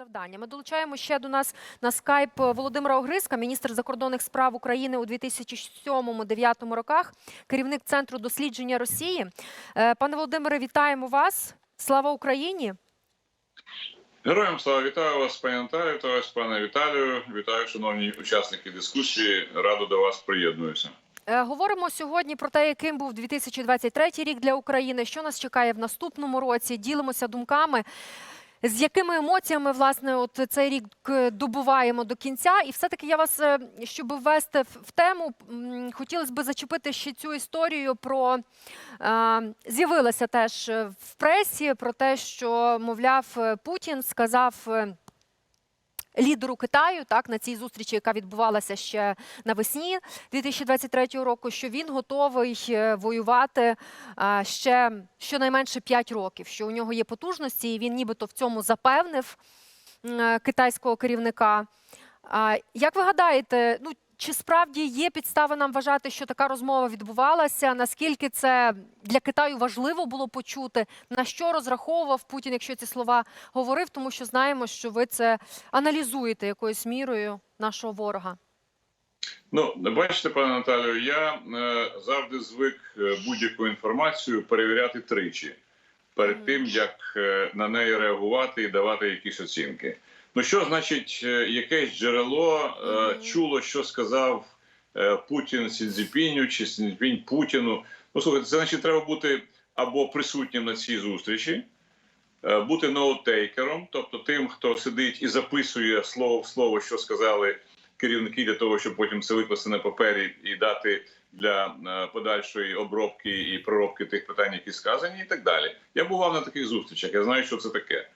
завдання. Ми долучаємо ще до нас на скайп Володимира Огриска, міністр закордонних справ України у 2007-2009 роках, керівник центру дослідження Росії. Е, Пане Володимире, вітаємо вас. Слава Україні! Героям слава вітаю вас, пані вітаю вас, пане Віталію. Вітаю, шановні учасники дискусії. Радо до вас приєднуюся. Е, Говоримо сьогодні про те, яким був 2023 рік для України, що нас чекає в наступному році. Ділимося думками. З якими емоціями власне от цей рік е, добуваємо до кінця, і все-таки я вас, е, щоб ввести в тему, хотілося б зачепити ще цю історію про е, з'явилася теж е, в пресі про те, що мовляв Путін сказав. Е, Лідеру Китаю, так на цій зустрічі, яка відбувалася ще навесні 2023 року, що він готовий е, воювати ще щонайменше 5 років, що у нього є потужності, і він нібито в цьому запевнив е, китайського керівника. Як ви гадаєте, ну чи справді є підстави нам вважати, що така розмова відбувалася? Наскільки це для Китаю важливо було почути? На що розраховував Путін, якщо ці слова говорив? Тому що знаємо, що ви це аналізуєте якоюсь мірою нашого ворога. Ну, бачите, пане Наталію, я е, завжди звик е, будь-яку інформацію перевіряти тричі перед тим, як е, на неї реагувати і давати якісь оцінки. Ну, що значить, е, якесь джерело е, чуло, що сказав е, Путін Сінзіпіню чи Сінзіпінь Путіну? Ну, слухайте, це значить, треба бути або присутнім на цій зустрічі, бути ноутейкером, тобто тим, хто сидить і записує слово в слово, що сказали керівники, для того, щоб потім це викласти на папері і дати для подальшої обробки і проробки тих питань, які сказані, і так далі. Я бував на таких зустрічах. Я знаю, що це таке.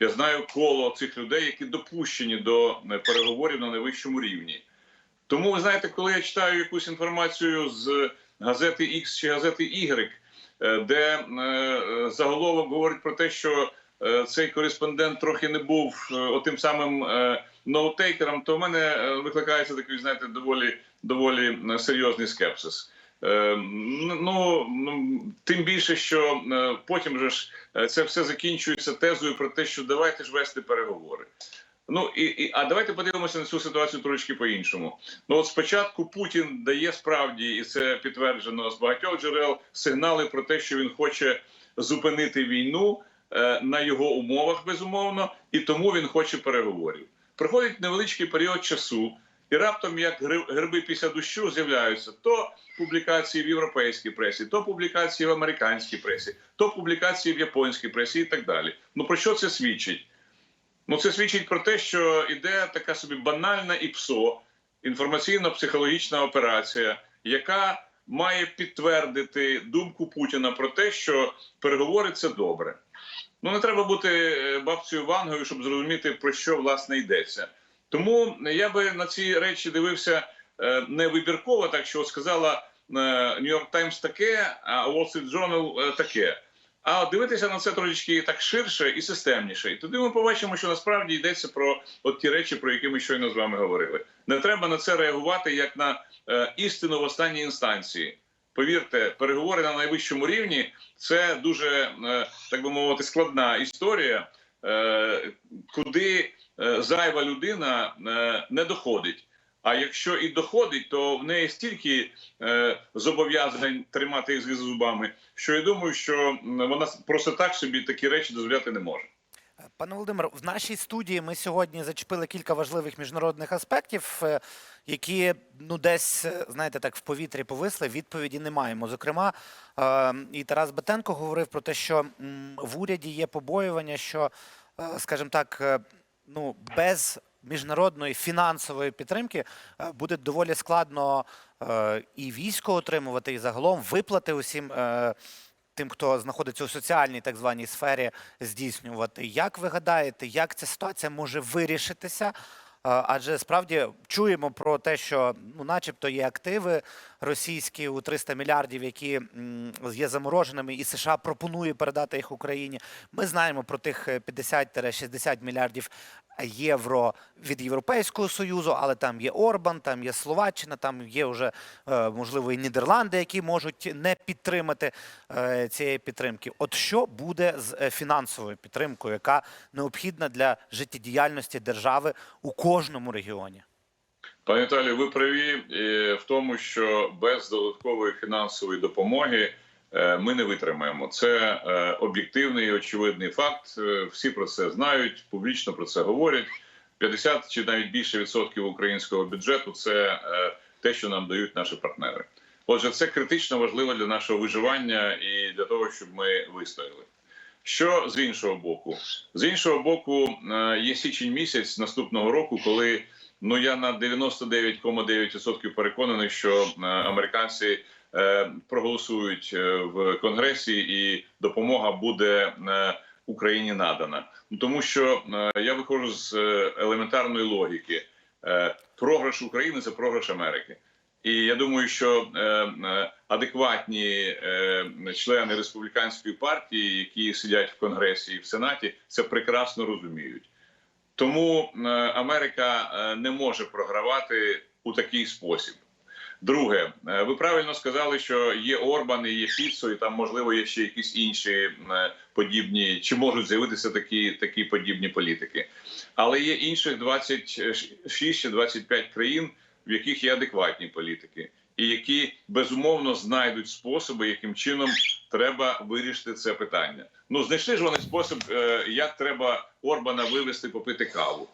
Я знаю коло цих людей, які допущені до е, переговорів на найвищому рівні. Тому ви знаєте, коли я читаю якусь інформацію з газети X чи газети Y, е, де е, заголовок говорить про те, що цей кореспондент трохи не був отим самим ноутейкером, то в мене викликається такий, знаєте, доволі доволі серйозний скепсис. Е, Ну тим більше, що е, потім же ж е, це все закінчується тезою про те, що давайте ж вести переговори. Ну і, і а давайте подивимося на цю ситуацію трошки по-іншому. Ну от спочатку Путін дає справді, і це підтверджено з багатьох джерел, сигнали про те, що він хоче зупинити війну е, на його умовах, безумовно, і тому він хоче переговорів. Проходить невеличкий період часу, і раптом, як гри- гриби після дощу, з'являються то публікації в європейській пресі, то публікації в американській пресі, то публікації в японській пресі і так далі. Ну про що це свідчить? Ну, це свідчить про те, що іде така собі банальна ІПСО, інформаційно-психологічна операція, яка має підтвердити думку Путіна про те, що переговори це добре. Ну не треба бути е, бабцею Вангою, щоб зрозуміти про що власне йдеться. Тому я би на ці речі дивився е, не вибірково, так що сказала е, New York Times таке, а Wall Street Journal е, таке. А дивитися на це трошечки так ширше і системніше. І тоді ми побачимо, що насправді йдеться про от ті речі, про які ми щойно з вами говорили. Не треба на це реагувати як на е, істину в останній інстанції. Повірте, переговори на найвищому рівні це дуже е, так би мовити складна історія, е, куди е, зайва людина е, не доходить. А якщо і доходить, то в неї стільки е, зобов'язань тримати їх з зубами, що я думаю, що вона просто так собі такі речі дозволяти не може. Пане Володимир, в нашій студії ми сьогодні зачепили кілька важливих міжнародних аспектів, е, які ну десь е, знаєте так в повітрі повисли. Відповіді не маємо. Зокрема, е, і Тарас Батенко говорив про те, що в уряді є побоювання, що, е, скажімо так, е, ну без міжнародної фінансової підтримки е, буде доволі складно е, і військо отримувати, і загалом виплати усім. е, Тим, хто знаходиться у соціальній так званій сфері, здійснювати. Як ви гадаєте, як ця ситуація може вирішитися? Адже справді чуємо про те, що ну, начебто є активи, російські у 300 мільярдів, які є замороженими, і США пропонує передати їх Україні. Ми знаємо про тих е, 50-60 мільярдів євро від Європейського союзу, але там є Орбан, там є Словаччина, там є вже е, можливо і Нідерланди, які можуть не підтримати е, цієї підтримки. От що буде з е, фінансовою підтримкою, яка необхідна для життєдіяльності держави у кожному регіоні? Пане Віталію, ви праві е, в тому, що без додаткової фінансової допомоги е, ми не витримаємо. Це е, об'єктивний і очевидний факт. Всі про це знають, публічно про це говорять. 50 чи навіть більше відсотків українського бюджету це те, що нам дають наші партнери. Отже, це критично важливо для нашого виживання і для того, щоб ми вистояли. Що з іншого боку, з іншого боку, є січень місяць наступного року, коли ну я на 99,9% переконаний, що е, американці е, проголосують е, в конгресі, і допомога буде Україні надана. Ну тому що я виходжу з елементарної логіки: програш України це програш Америки. І я думаю, що адекватні члени республіканської партії, які сидять в конгресі і в сенаті, це прекрасно розуміють. Тому е, Америка е, не може програвати у такий спосіб. Друге, е, ви правильно сказали, що є Орбан і є Фіцо, і там можливо є ще якісь інші подібні, чи можуть з'явитися такі, такі подібні політики. Але є інших 26 чи 25 країн, в яких є адекватні політики, і які безумовно знайдуть способи, яким чином треба вирішити це питання. Ну знайшли ж вони спосіб, е, як треба Орбана вивести попити каву.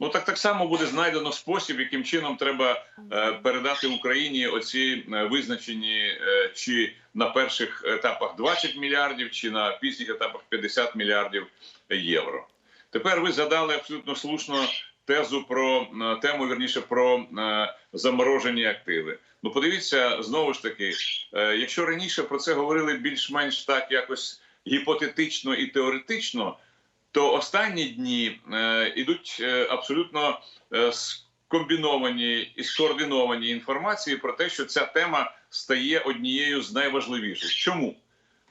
Ну так так само буде знайдено спосіб, яким чином треба е, передати Україні оці е, визначені чи на перших етапах 20 мільярдів, чи на пізніх етапах 50 мільярдів євро. Тепер ви згадали абсолютно слушно тезу про тему, вірніше про заморожені активи. Ну, подивіться знову ж таки, е, якщо раніше про це говорили більш-менш так якось гіпотетично і теоретично, то останні дні е, ідуть е, абсолютно е, скомбіновані і скоординовані інформації про те, що ця тема стає однією з найважливіших. Чому?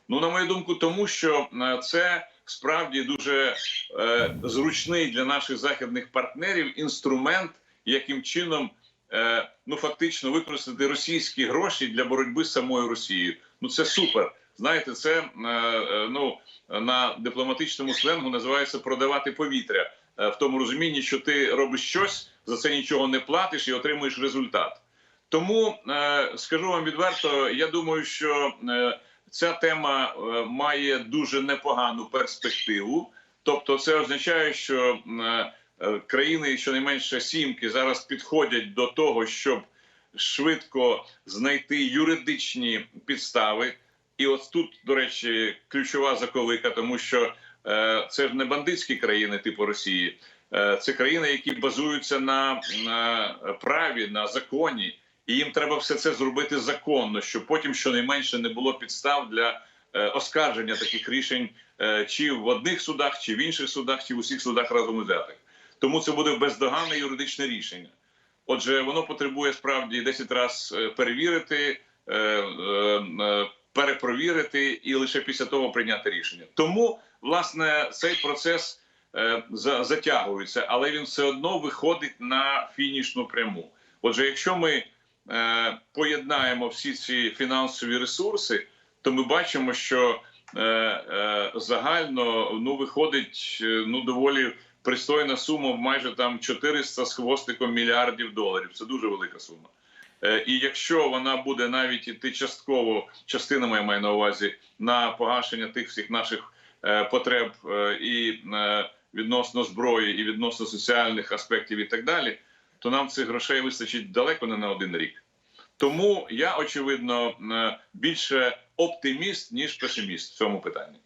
Ну, на мою думку, тому що е, це справді дуже е, зручний для наших західних партнерів інструмент, яким чином е, ну фактично використати російські гроші для боротьби з самою Росією. Ну це супер. Знаєте, це е, е, ну на дипломатичному сленгу називається продавати повітря е, в тому розумінні, що ти робиш щось, за це нічого не платиш і отримуєш результат. Тому е, скажу вам відверто, я думаю, що е, ця тема е, має дуже непогану перспективу. Тобто, це означає, що е, е, країни, щонайменше сімки, зараз підходять до того, щоб швидко знайти юридичні підстави. І от тут, до речі, ключова заковика, тому що е, це ж не бандитські країни типу Росії, е, це країни, які базуються на, на праві, на законі, і їм треба все це зробити законно, щоб потім щонайменше не було підстав для е, оскарження таких рішень е, чи в одних судах, чи в інших судах, чи в усіх судах разом узятих. Тому це буде бездоганне юридичне рішення. Отже, воно потребує справді 10 разів перевірити. Е, е, е, перепровірити і лише після того прийняти рішення. Тому власне цей процес е, затягується, але він все одно виходить на фінішну пряму. Отже, якщо ми е, поєднаємо всі ці фінансові ресурси, то ми бачимо, що е, е, загально ну виходить е, ну доволі пристойна сума в майже там 400 з хвостиком мільярдів доларів. Це дуже велика сума. Е, І якщо вона буде навіть іти частково, частинами я маю на увазі на погашення тих всіх наших е, потреб е, і відносно зброї, і відносно соціальних аспектів, і так далі, то нам цих грошей вистачить далеко не на один рік. Тому я очевидно більше оптиміст ніж песиміст в цьому питанні.